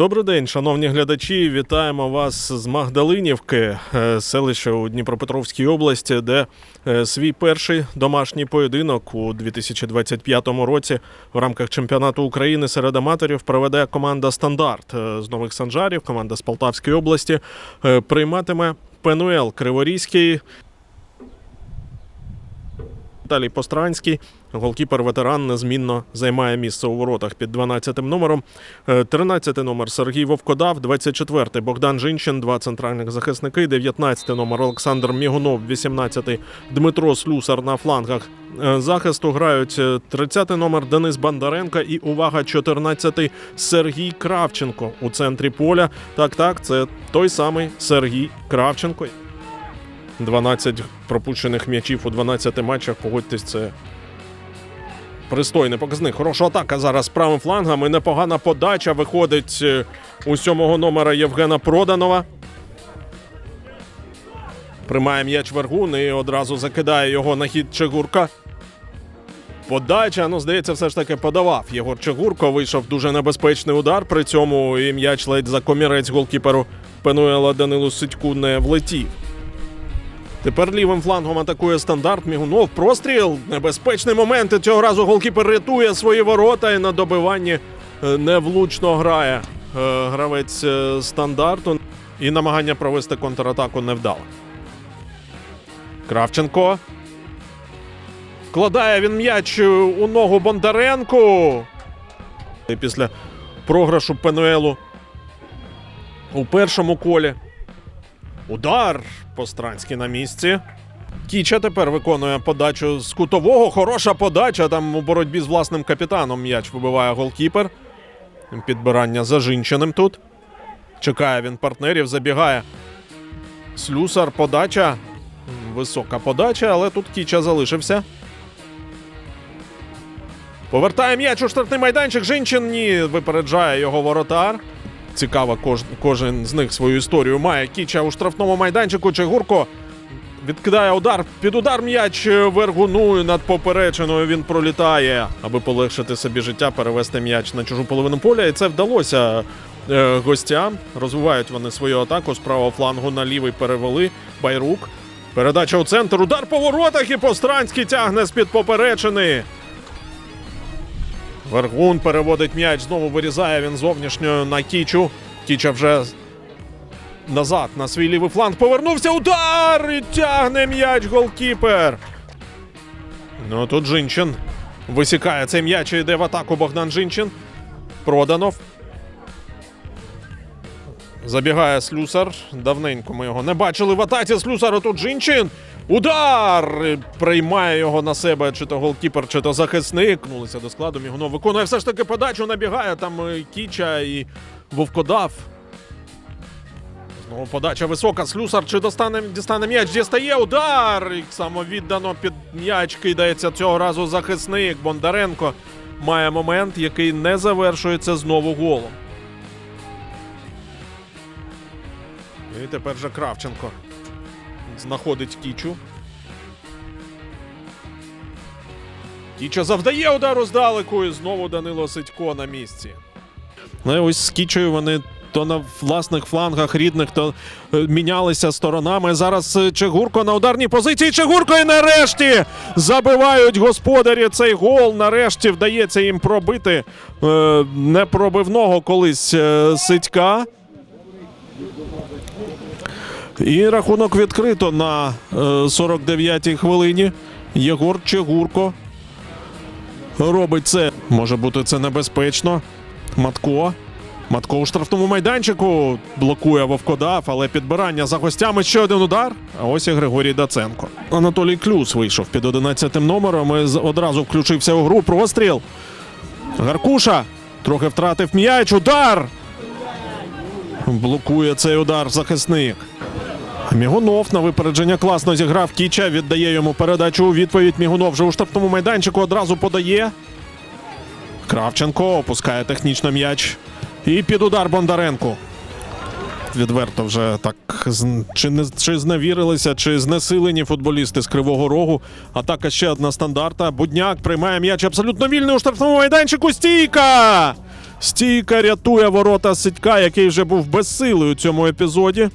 Добрий день, шановні глядачі. Вітаємо вас з Магдалинівки, е, селище у Дніпропетровській області, де е, свій перший домашній поєдинок у 2025 році в рамках чемпіонату України серед аматорів проведе команда Стандарт е, з Нових Санжарів, команда з Полтавської області. Прийматиме Пенуел Криворізький. Віталій Постранський, голкіпер ветеран, незмінно займає місце у воротах під 12 номером. 13 номер Сергій Вовкодав, 24-й Богдан Жинчин, два центральних захисники, 19 номер Олександр Мігунов, 18-й Дмитро Слюсар на флангах е, захисту грають е, 30 номер Денис Бондаренко і увага, 14-й Сергій Кравченко у центрі поля. Так, так, це той самий Сергій Кравченко. 12 пропущених м'ячів у 12 матчах. Погодьтесь, це пристойний показник. Хороша атака зараз правим флангом. І непогана подача виходить е, у сьомого номера Євгена Проданова. Приймає м'яч Вергун і одразу закидає його на хід Чегурка. Подача, ну, здається, все ж таки подавав. Єгор Чегурко вийшов дуже небезпечний удар. При цьому і м'яч ледь за комірець голкіперу Пенуела Данилу Сидьку не влетів. Тепер лівим флангом атакує стандарт. Мігунов. Простріл. Небезпечний момент. Цього разу голкіпер рятує свої ворота і на добиванні е, невлучно грає е, гравець е, стандарту. І намагання провести контратаку невдало. Кравченко. Вкладає він м'яч у ногу Бондаренку. І після програшу Пенуелу у першому колі. Удар Постранський на місці. Кіча тепер виконує подачу з кутового. Хороша подача. Там у боротьбі з власним капітаном м'яч вибиває голкіпер. Підбирання зажинченим тут. Чекає він партнерів, забігає. Слюсар, подача. Висока подача, але тут Кіча залишився. Повертає м'яч у штрафний майданчик. Жинчин ні, випереджає його воротар. Цікаво, кож, кожен з них свою історію має. Кіча у штрафному майданчику. Чегурко відкидає удар. Під удар м'яч Вергуну і над поперечиною він пролітає, аби полегшити собі життя, перевести м'яч на чужу половину поля. І це вдалося е, гостям. Розвивають вони свою атаку з правого флангу на лівий перевели. Байрук. Передача у центр. Удар по воротах і Постранський тягне з-під поперечини. Вергун переводить м'яч, знову вирізає він зовнішньою на Кічу. Кіча вже назад на свій лівий фланг повернувся. Удар! І тягне м'яч голкіпер. Ну тут Жинчин висікає цей м'яч і йде в атаку Богдан Жинчин. Проданов. Забігає Слюсар. Давненько ми його не бачили в атаці. Слюсар тут Жинчин. Удар! Приймає його на себе чи то голкіпер, чи то захисник. Кнулися до складу. Мігунов виконує все ж таки подачу, набігає там Кіча і Вовкодав. Знову подача висока. Слюсар чи достане, дістане м'яч, дістає удар. І самовіддано під м'яч кидається цього разу захисник. Бондаренко має момент, який не завершується знову голом. І тепер же Кравченко знаходить Кічу. Кіча завдає удару здалеку і знову Данило Сидько на місці. Ну і ось з Кічею вони то на власних флангах рідних, то е, мінялися сторонами. Зараз е, Чегурко на ударній позиції. Чегурко і нарешті забивають господарі цей гол. Нарешті вдається їм пробити е, непробивного колись Сидька. І рахунок відкрито на е, 49-й хвилині. Єгор Чегурко робить це. Може бути це небезпечно. Матко. Матко у штрафному майданчику блокує Вовкодав, але підбирання за гостями ще один удар. А ось і Григорій Даценко. Анатолій Клюс вийшов під 11 номером і одразу включився у гру. Простріл. Гаркуша трохи втратив м'яч. Удар. Блокує цей удар захисник. Мігунов на випередження класно зіграв Кіча. Віддає йому передачу у відповідь. Мігунов вже у штрафному майданчику одразу подає. Кравченко опускає технічно м'яч. І під удар Бондаренку. Відверто вже так чи не чи зневірилися, чи знесилені футболісти з Кривого Рогу. Атака ще одна стандарта. Будняк приймає м'яч абсолютно вільний у штрафному майданчику. Стійка! Стійка рятує ворота Сидька, який вже був безсилий у цьому епізоді.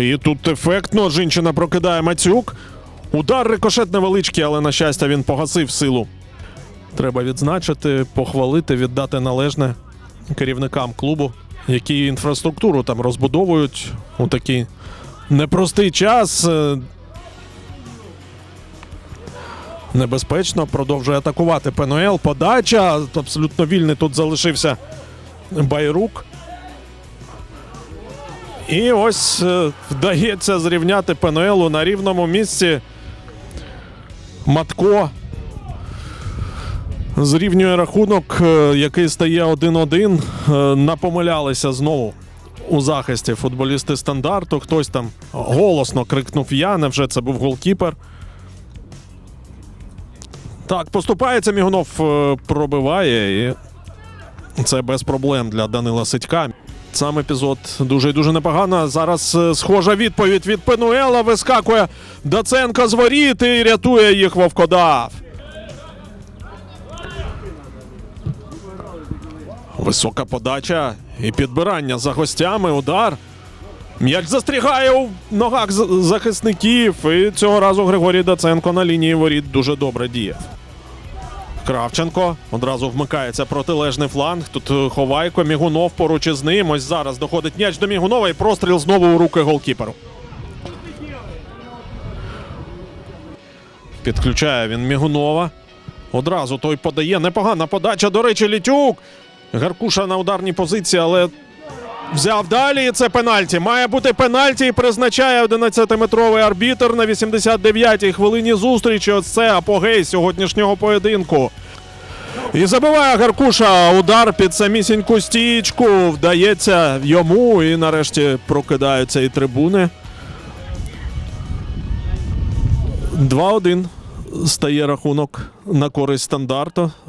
І тут ефектно жінчина прокидає Мацюк. Удар рикошет невеличкий, але на щастя він погасив силу. Треба відзначити, похвалити, віддати належне керівникам клубу, які інфраструктуру там розбудовують у такий непростий час. Е, Небезпечно продовжує атакувати ПНЛ. Подача. Абсолютно вільний тут залишився Байрук. І ось е, вдається зрівняти ПНЛу на рівному місці. Матко зрівнює рахунок, е, який стає 1-1. Е, Напомилялися знову у захисті футболісти стандарту. Хтось там голосно крикнув Я. Невже це був голкіпер? Так, поступається Мігунов пробиває, і це без проблем для Данила Сидька. Сам епізод дуже і дуже непогано. Зараз е, схожа відповідь від Пенуела. Вискакує Даценко з воріт і рятує їх Вовкодав. Висока подача і підбирання за гостями. Удар. М'яч застрягає у ногах захисників. І цього разу Григорій Даценко на лінії воріт дуже добре діяв. Кравченко одразу вмикається протилежний фланг. Тут е, Ховайко, Мігунов поруч із ним. Ось зараз доходить м'яч до Мігунова і простріл знову у руки голкіперу. Підключає він Мігунова. Одразу той подає. Непогана подача. До речі, Літюк. Гаркуша на ударній позиції, але взяв далі. І це пенальті. Має бути пенальті і призначає 11-метровий арбітр на 89-й хвилині зустрічі. Це апогей сьогоднішнього поєдинку. І забиває Гаркуша удар під самісіньку стічку. Вдається йому. І нарешті прокидаються і трибуни. 2-1 стає рахунок на користь стандарту.